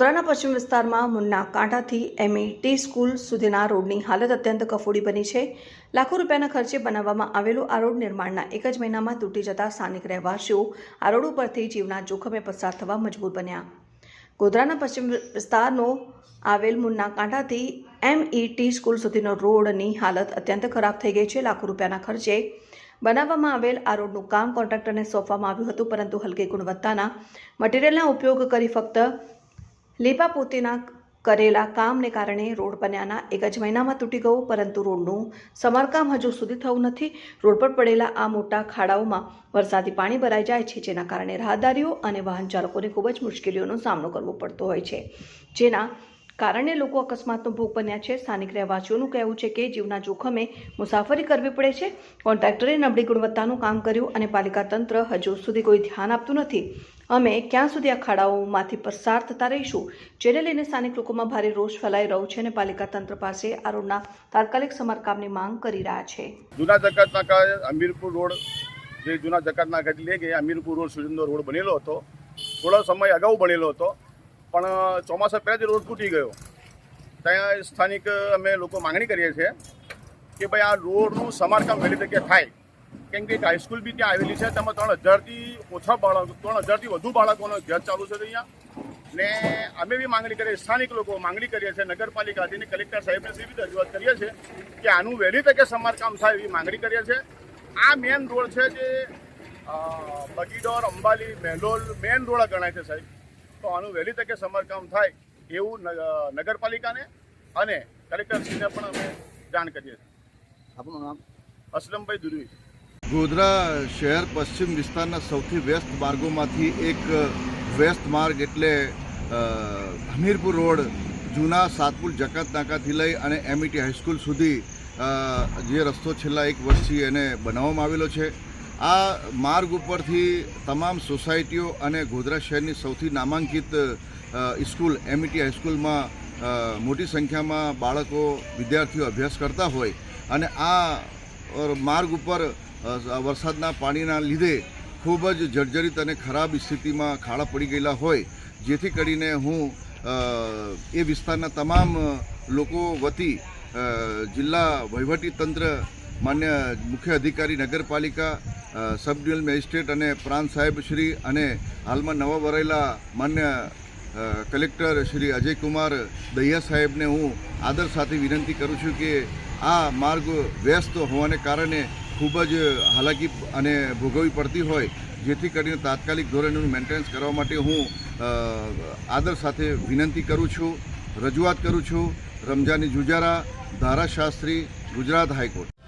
ગોધરાના પશ્ચિમ વિસ્તારમાં મુન્ના કાંઠાથી એમઈ ટી સ્કૂલ સુધીના રોડની હાલત અત્યંત કફોડી બની છે. લાખો રૂપિયાના ખર્ચે બનાવવામાં આવેલું આ રોડ નિર્માણના એક જ મહિનામાં તૂટી જતા સ્થાનિક રહેવાસીઓ આ રોડ ઉપરથી જીવના જોખમે પસાર થવા મજબૂર બન્યા. ગોધરાના પશ્ચિમ વિસ્તારનો આવેલ મુન્ના કાંઠાથી એમઈ ટી સ્કૂલ સુધીનો રોડની હાલત અત્યંત ખરાબ થઈ ગઈ છે. લાખો રૂપિયાના ખર્ચે બનાવવામાં આવેલ આ રોડનું કામ કોન્ટ્રાક્ટરને સોંપવામાં આવ્યું હતું, પરંતુ હલકી ગુણવત્તાના મટીરીયલના ઉપયોગ કરી ફક્ત લીપાપોતીના કરેલા કામને કારણે રોડ બન્યાના એક જ મહિનામાં તૂટી ગયો, પરંતુ રોડનું સમારકામ હજુ સુધી થયું નથી. રોડ પર પડેલા આ મોટા ખાડાઓમાં વરસાદી પાણી ભરાઈ જાય છે, જેના કારણે રાહદારીઓ અને વાહન ચાલકોને ખૂબ જ મુશ્કેલીઓનો સામનો કરવો પડતો હોય છે. જેના કારણે લોકો અકસ્માતનો ભોગ બન્યા છે. સ્થાનિક રહેવાસીઓનું કહેવું છે કે જીવના જોખમે મુસાફરી કરવી પડે છે. કોન્ટ્રાક્ટરે નબળી ગુણવત્તાનું કામ કર્યું અને પાલિકા તંત્ર હજુ સુધી કોઈ ધ્યાન આપતું નથી. અમે ક્યાં સુધી આ ખાડાઓમાંથી પસાર થતા રહીશું? જેને લઈને સ્થાનિક લોકોમાં ભારે રોષ ફેલાઈ રહ્યો છે અને પાલિકા તંત્ર પાસે આ રોડના તાત્કાલિક સમારકામની માંગ કરી રહ્યા છે. જૂના જકાતના અમીરપુર રોડ, જે જૂના જકાતના ગઢ લઈ ગયા, અમીરપુર રોડ સુરેન્દ્ર રોડ બનેલો હતો. થોડો સમય અગાઉ બનેલો હતો. પણ ચોમાસા પહેલાં જ રોડ તૂટી ગયો. ત્યાં સ્થાનિક અમે લોકો માંગણી કરીએ છીએ કે ભાઈ આ રોડનું સમારકામ વહેલી તકે થાય. કેમ કે એક હાઈસ્કૂલ બી ત્યાં આવેલી છે, તેમાં ત્રણ હજારથી ઓછા બાળકો, ત્રણ હજારથી વધુ બાળકોનો ઘેર ચાલુ છે અહીંયા. ને અમે બી માંગણી કરીએ, સ્થાનિક લોકો માંગણી કરીએ છીએ નગરપાલિકાથી ને કલેક્ટર સાહેબને બી રજૂઆત કરીએ છીએ કે આનું વહેલી તકે સમારકામ થાય એવી માંગણી કરીએ છીએ. આ મેન રોડ છે જે બગીડોર, અંબાલી મહેલોલ મેન રોડ ગણાય છે સાહેબ. તો આનું વહેલી તકે સમારકામ થાય એવું નગ- નગરપાલિકાને અને કલેક્ટરશ્રીને પણ અમે જાણ કરીએ છીએ. આપણું નામ? અસલમભાઈ દુરવી. ગોધરા શહેર પશ્ચિમ વિસ્તારના સૌથી વ્યસ્ત માર્ગોમાંથી એક વ્યસ્ત માર્ગ એટલે હમીરપુર રોડ જૂના સાતપુર જકાત નાકાથી લઈ અને એમઈટી હાઈસ્કૂલ સુધી જે રસ્તો છેલ્લા એક વર્ષથી એને બનાવવામાં આવેલો છે. આ માર્ગ ઉપરથી તમામ સોસાયટીઓ અને ગોધરા શહેરની સૌથી નામાંકિત સ્કૂલ એમઈટી હાઈસ્કૂલમાં મોટી સંખ્યામાં બાળકો, વિદ્યાર્થીઓ અભ્યાસ કરતા હોય અને આ માર્ગ ઉપર વરસાદના પાણીના લીધે ખૂબ જ જર્જરિત અને ખરાબ સ્થિતિમાં ખાડા પડી ગયેલા હોય, જેથી કરીને હું એ વિસ્તારના તમામ લોકો વતી જિલ્લા વહીવટી તંત્ર માન્ય મુખ્ય અધિકારી, નગરપાલિકા સબ ડિવિઝનલ મેજિસ્ટ્રેટ અને પ્રાંત સાહેબ શ્રી અને હાલમાં નવા વરેલા માન્ય કલેક્ટર શ્રી અજયકુમાર દહિયા સાહેબને હું આદર સાથે વિનંતી કરું છું કે આ માર્ગ વ્યસ્ત હોવાને કારણે ખૂબ જ હાલાકી અને ભોગવવી પડતી હોય, જેથી કરીને તાત્કાલિક ધોરણનું મેન્ટેનન્સ કરવા માટે હું આદર સાથે વિનંતી કરું છું, રજૂઆત કરું છું. રમજાની જુજારા ધારાશાસ્ત્રી, ગુજરાત હાઈકોર્ટ.